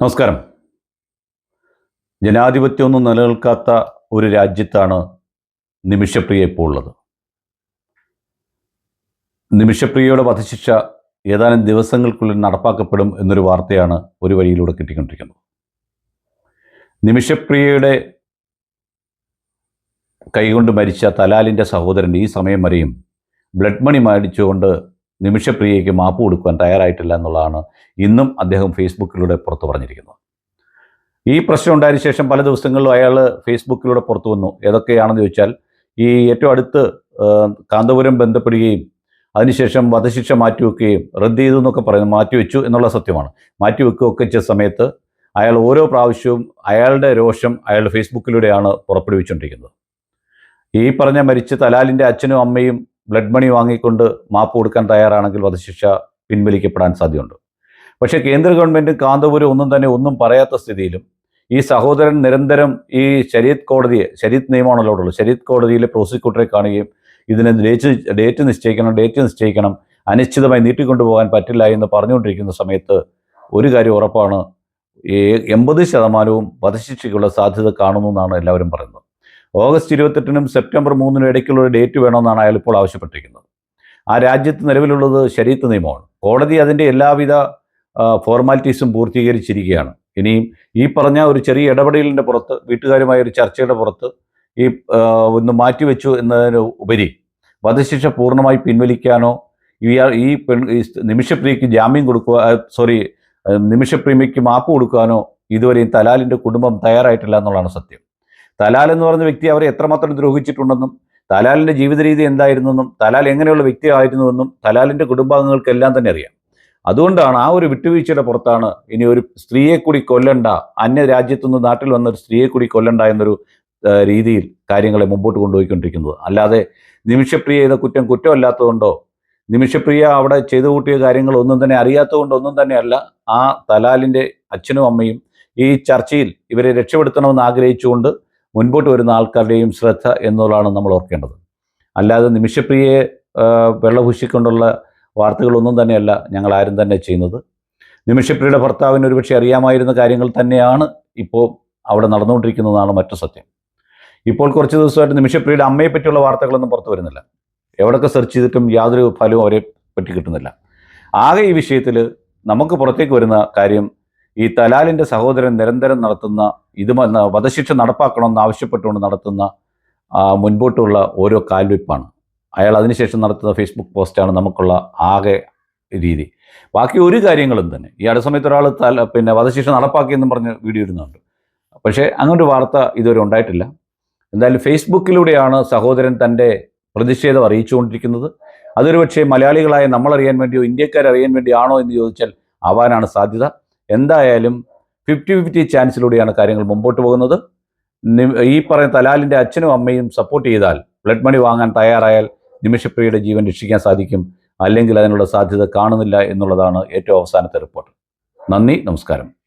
നമസ്കാരം. ജനാധിപത്യമൊന്നും നിലനിൽക്കാത്ത ഒരു രാജ്യത്താണ് നിമിഷപ്രിയ ഇപ്പോൾ ഉള്ളത്. നിമിഷപ്രിയയുടെ വധശിക്ഷ ഏതാനും ദിവസങ്ങൾക്കുള്ളിൽ നടപ്പാക്കപ്പെടും എന്നൊരു വാർത്തയാണ് ഒരു വഴിയിലൂടെ കിട്ടിക്കൊണ്ടിരിക്കുന്നത്. നിമിഷപ്രിയയുടെ കൈകൊണ്ട് മരിച്ച തലാലിന്റെ സഹോദരൻ ഈ സമയം വരെയും ബ്ലഡ് മണി മേടിച്ചുകൊണ്ട് നിമിഷപ്രിയയ്ക്ക് മാപ്പ് കൊടുക്കുവാൻ തയ്യാറായിട്ടില്ല എന്നുള്ളതാണ് ഇന്നും അദ്ദേഹം ഫേസ്ബുക്കിലൂടെ പുറത്തു പറഞ്ഞിരിക്കുന്നത്. ഈ പ്രശ്നം ഉണ്ടായതിനു ശേഷം പല ദിവസങ്ങളിലും അയാൾ ഫേസ്ബുക്കിലൂടെ പുറത്തു വന്നു. ഏതൊക്കെയാണെന്ന് ചോദിച്ചാൽ ഈ ഏറ്റവും അടുത്ത് കാന്തപുരം ബന്ധപ്പെടുകയും അതിനുശേഷം വധശിക്ഷ മാറ്റിവെക്കുകയും റദ്ദ് ചെയ്തു എന്നൊക്കെ പറയുന്നത് മാറ്റിവെച്ചു എന്നുള്ള സത്യമാണ്. മാറ്റിവെക്കുകയൊക്കെ ചെയ്ത സമയത്ത് അയാൾ ഓരോ പ്രാവശ്യവും അയാളുടെ രോഷം അയാൾ ഫേസ്ബുക്കിലൂടെയാണ് പുറപ്പെടുവിച്ചുകൊണ്ടിരിക്കുന്നത്. ഈ പറഞ്ഞ മരിച്ച തലാലിന്റെ അച്ഛനും അമ്മയും ബ്ലഡ് മണി വാങ്ങിക്കൊണ്ട് മാപ്പ് കൊടുക്കാൻ തയ്യാറാണെങ്കിൽ വധശിക്ഷ പിൻവലിക്കപ്പെടാൻ സാധ്യതയുണ്ട്. പക്ഷേ കേന്ദ്ര ഗവൺമെന്റ് കാന്തപുരം ഒന്നും തന്നെ ഒന്നും പറയാത്ത സ്ഥിതിയിലും ഈ സഹോദരൻ നിരന്തരം ഈ ശരീത് കോടതിയെ ശരീത് നിയമമാണല്ലോ ഉള്ളത്. ശരീത് കോടതിയിലെ പ്രോസിക്യൂട്ടറെ കാണുകയും ഇതിനെ ഡേറ്റ് ഡേറ്റ് നിശ്ചയിക്കണം ഡേറ്റ് നിശ്ചയിക്കണം അനിശ്ചിതമായി നീട്ടിക്കൊണ്ടുപോകാൻ പറ്റില്ല എന്ന് പറഞ്ഞുകൊണ്ടിരിക്കുന്ന സമയത്ത് ഒരു കാര്യം ഉറപ്പാണ് എൺപത് ശതമാനവും വധശിക്ഷയ്ക്കുള്ള സാധ്യത കാണുന്നു എന്നാണ് എല്ലാവരും പറയുന്നത്. ഓഗസ്റ്റ് ഇരുപത്തെട്ടിനും സെപ്റ്റംബർ മൂന്നിനും ഇടയ്ക്കുള്ള ഒരു ഡേറ്റ് വേണമെന്നാണ് അയാൾ ഇപ്പോൾ ആവശ്യപ്പെട്ടിരിക്കുന്നത്. ആ രാജ്യത്ത് നിലവിലുള്ളത് ശരീരത്ത് നിയമമാണ്. കോടതി അതിന്റെ എല്ലാവിധ ഫോർമാലിറ്റീസും പൂർത്തീകരിച്ചിരിക്കുകയാണ്. ഇനിയും ഈ പറഞ്ഞ ഒരു ചെറിയ ഇടപെടലിന്റെ പുറത്ത് വീട്ടുകാരുമായ ഒരു ചർച്ചയുടെ പുറത്ത് ഈ ഒന്ന് മാറ്റിവെച്ചു എന്നതിന് ഉപരി വധശിക്ഷ പൂർണമായി പിൻവലിക്കാനോ ഇയാൾ ഈ പെൺ ഈ നിമിഷപ്രിയയ്ക്ക് ജാമ്യം കൊടുക്കുക സോറി നിമിഷപ്രിയയ്ക്ക് മാപ്പ് കൊടുക്കാനോ ഇതുവരെയും തലാലിന്റെ കുടുംബം തയ്യാറായിട്ടില്ല എന്നുള്ളതാണ് സത്യം. തലാൽ എന്ന് പറഞ്ഞ വ്യക്തി അവരെ എത്രമാത്രം ദ്രോഹിച്ചിട്ടുണ്ടെന്നും തലാലിന്റെ ജീവിത രീതി എന്തായിരുന്നെന്നും തലാൽ എങ്ങനെയുള്ള വ്യക്തിയായിരുന്നുവെന്നും തലാലിന്റെ കുടുംബാംഗങ്ങൾക്കെല്ലാം തന്നെ അറിയാം. അതുകൊണ്ടാണ് ആ ഒരു വിട്ടുവീഴ്ചയുടെ പുറത്താണ് ഇനി ഒരു സ്ത്രീയെ കൂടി കൊല്ലണ്ട അന്യ രാജ്യത്തുനിന്ന് നാട്ടിൽ വന്ന ഒരു സ്ത്രീയെ കൂടി കൊല്ലണ്ട എന്നൊരു രീതിയിൽ കാര്യങ്ങളെ മുമ്പോട്ട് കൊണ്ടുപോയിക്കൊണ്ടിരിക്കുന്നത്. അല്ലാതെ നിമിഷപ്രിയ ചെയ്ത കുറ്റം കുറ്റമല്ലാത്തതുകൊണ്ടോ നിമിഷപ്രിയ അവിടെ ചെയ്തു കൂട്ടിയ കാര്യങ്ങൾ ഒന്നും തന്നെ അറിയാത്തതുകൊണ്ടൊന്നും തന്നെയല്ല ആ തലാലിന്റെ അച്ഛനും അമ്മയും ഈ ചർച്ചയിൽ ഇവരെ രക്ഷപ്പെടുത്തണമെന്ന് ആഗ്രഹിച്ചുകൊണ്ട് മുൻപോട്ട് വരുന്ന ആൾക്കാരുടെയും ശ്രദ്ധ എന്നുള്ളതാണ് നമ്മൾ ഓർക്കേണ്ടത്. അല്ലാതെ നിമിഷപ്രിയയെ ആ, വെള്ളപൂശിക്കൊണ്ടുള്ള വാർത്തകളൊന്നും തന്നെയല്ല ഞങ്ങൾ ആരും തന്നെ ചെയ്യുന്നത്. നിമിഷപ്രിയയുടെ ഭർത്താവിന് ഒരുപക്ഷെ അറിയാമായിരുന്ന കാര്യങ്ങൾ തന്നെയാണ് ഇപ്പോൾ അവിടെ നടന്നുകൊണ്ടിരിക്കുന്നതാണ് മറ്റു സത്യം. ഇപ്പോൾ കുറച്ച് ദിവസമായിട്ട് നിമിഷപ്രിയയുടെ അമ്മയെ പറ്റിയുള്ള വാർത്തകളൊന്നും പുറത്തു വരുന്നില്ല. എവിടെയൊക്കെ സെർച്ച് ചെയ്തിട്ടും യാതൊരു ഫലവും അവരെ പറ്റി കിട്ടുന്നില്ല. ആകെ ഈ വിഷയത്തിൽ നമുക്ക് പുറത്തേക്ക് വരുന്ന കാര്യം ഈ തലാലിന്റെ സഹോദരൻ നിരന്തരം നടത്തുന്ന ഇത് വധശിക്ഷ നടപ്പാക്കണമെന്ന് ആവശ്യപ്പെട്ടുകൊണ്ട് നടത്തുന്ന മുൻപോട്ടുള്ള ഓരോ കാൽവെപ്പാണ്. അയാൾ അതിനുശേഷം നടത്തുന്ന ഫേസ്ബുക്ക് പോസ്റ്റാണ് നമുക്കുള്ള ആകെ രീതി. ബാക്കി ഒരു കാര്യങ്ങളും തന്നെ. ഈ അടുത്ത സമയത്ത് ഒരാൾ തല പിന്നെ വധശിക്ഷ നടപ്പാക്കിയെന്നും പറഞ്ഞ് വീഡിയോ ഇടുന്നുണ്ട്. പക്ഷേ അങ്ങനൊരു വാർത്ത ഇതുവരെ ഉണ്ടായിട്ടില്ല. എന്തായാലും ഫേസ്ബുക്കിലൂടെയാണ് സഹോദരൻ തന്റെ പ്രതിഷേധം അറിയിച്ചുകൊണ്ടിരിക്കുന്നത്. അതൊരു പക്ഷേ മലയാളികളായ നമ്മളറിയാൻ വേണ്ടിയോ ഇന്ത്യക്കാരറിയാൻ വേണ്ടിയാണോ എന്ന് ചോദിച്ചാൽ ആവാനാണ് സാധ്യത. എന്തായാലും ഫിഫ്റ്റി ഫിഫ്റ്റി ചാൻസിലൂടെയാണ് കാര്യങ്ങൾ മുമ്പോട്ട് പോകുന്നത്. ഈ പറയുന്ന തലാലിന്റെ അച്ഛനും അമ്മയും സപ്പോർട്ട് ചെയ്താൽ ബ്ലഡ് മണി വാങ്ങാൻ തയ്യാറായാൽ നിമിഷപ്രിയയുടെ ജീവൻ രക്ഷിക്കാൻ സാധിക്കും. അല്ലെങ്കിൽ അതിനുള്ള സാധ്യത കാണുന്നില്ല എന്നുള്ളതാണ് ഏറ്റവും അവസാനത്തെ റിപ്പോർട്ട് നന്ദി നമസ്കാരം.